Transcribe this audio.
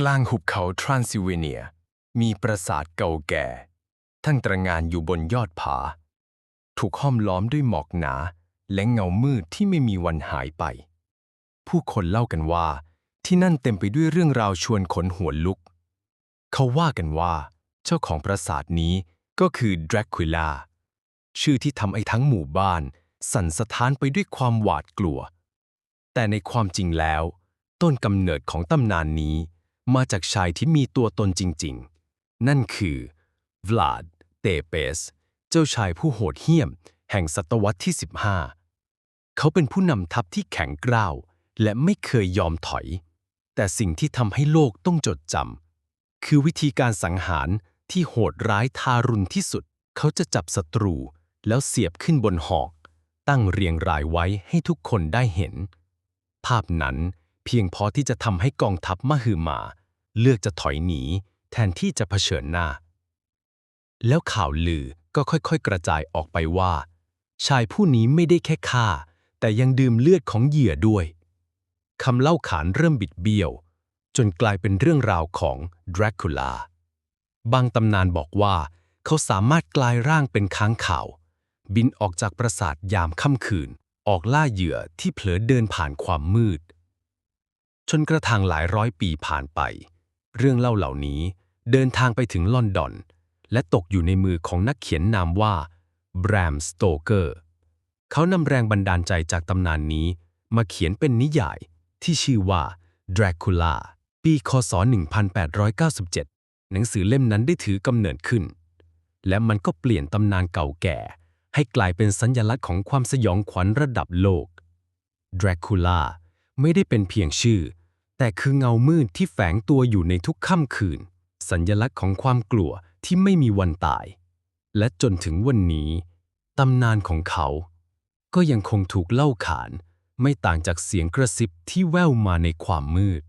กลางหุบเขาทรานซิเวเนีย มีปราสาทเก่าแก่ ทั้งตระงานอยู่บนยอดผา ถูกห้อมล้อมด้วยหมอกหนา และเงามืดที่ไม่มีวันหายไป ผู้คนเล่ากันว่า ที่นั่นเต็มไปด้วยเรื่องราวชวนขนหัวลุก เขาว่ากันว่า เจ้าของปราสาทนี้ก็คือดรากูล่าชื่อที่ทำให้ทั้งหมู่บ้าน สั่นสะท้านไปด้วยความหวาดกลัว แต่ในความจริงแล้ว ต้นกำเนิดของตำนานนี้ มาจากชายที่มีตัวตนจริงๆ นั่นคือวลาด เตเปส เจ้าชายผู้โหดเหี้ยม แห่งศตวรรษที่ 15 เขาเป็นผู้นำทัพที่แข็งกร้าว และไม่เคยยอมถอย แต่สิ่งที่ทำให้โลกต้องจดจำคือวิธีการสังหารที่โหดร้ายทารุณที่สุด เขาจะจับศัตรู แล้วเสียบขึ้นบนหอก ตั้งเรียงรายไว้ให้ทุกคนได้เห็น ภาพนั้น เพียงพอที่จะทำให้กองทัพมหึมา เลือกจะถอยหนี แทนที่จะเผชิญหน้า แล้วข่าวลือก็ค่อยๆ กระจายออกไปว่า ชายผู้นี้ไม่ได้แค่ฆ่า แต่ยังดื่มเลือดของเหยื่อด้วยคำเล่าขานเริ่มบิดเบี้ยว จนกลายเป็นเรื่องราวของดรากูล่าบางตำนานบอกว่า เขาสามารถกลายร่างเป็นค้างข่าว บินออกจากปราสาทยามค่ำคืน ออกล่าเหยื่อที่เผลอเดินผ่านความมืด จนกระทั่งหลายร้อยปีผ่านไป เรื่องเล่าเหล่านี้เดินทางไปถึงลอนดอน และตกอยู่ในมือของนักเขียนนามว่าแบรมสโตเกอร์ เขานำแรงบันดาลใจจากตำนานนี้มาเขียนเป็นนิยายที่ชื่อว่า Dracula ปี คศ 1897 หนังสือเล่มนั้นได้ถือกำเนิดขึ้น และมันก็เปลี่ยนตำนานเก่าแก่ ให้กลายเป็นสัญลักษณ์ของความสยองขวัญระดับโลก Dracula ไม่ได้เป็นเพียงชื่อ แต่คือเงามืดที่แฝงตัวอยู่ในทุกค่ำคืน สัญลักษณ์ของความกลัวที่ไม่มีวันตาย และจนถึงวันนี้ ตำนานของเขา ก็ยังคงถูกเล่าขาน ไม่ต่างจากเสียงกระซิบที่แว่วมาในความมืด